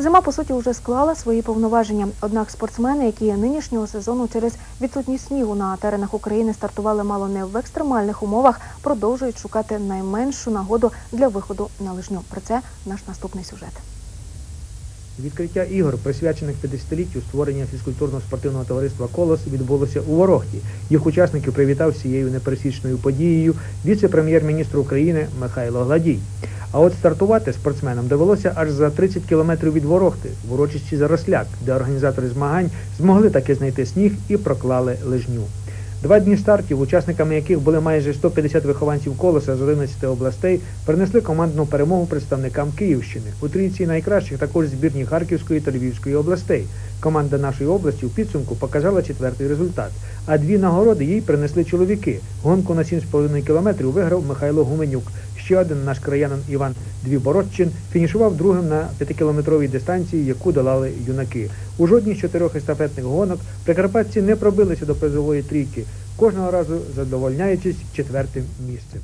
Зима, по суті, вже склала свої повноваження. Однак спортсмени, які нинішнього сезону через відсутність снігу на теренах України стартували мало не в екстремальних умовах, продовжують шукати найменшу нагоду для виходу на лижню. Про це наш наступний сюжет. Відкриття ігор, присвячених 50-літтю створення фізкультурно-спортивного товариства Колос, відбулося у Ворохті. Їх учасників привітав з цією непересічною подією віце-прем'єр-міністр України Михайло Гладій. А от стартувати спортсменам довелося аж за 30 кілометрів від Ворохти, в урочисті Заросляк, де організатори змагань змогли таки знайти сніг і проклали лижню. Два дні стартів, учасниками яких були майже 150 вихованців колоса з 11 областей, принесли командну перемогу представникам Київщини. У трійці найкращих також збірні Харківської та Львівської областей. Команда нашої області у підсумку показала четвертий результат. А дві нагороди їй принесли чоловіки. Гонку на 7,5 кілометрів виграв Михайло Гуменюк. Ще один наш краянин Іван Двібородчин фінішував другим на 5-кілометровій дистанції, яку долали юнаки. У жодній з чотирьох естафетних гонок прикарпатці не пробилися до призової трійки, кожного разу задовольняючись четвертим місцем.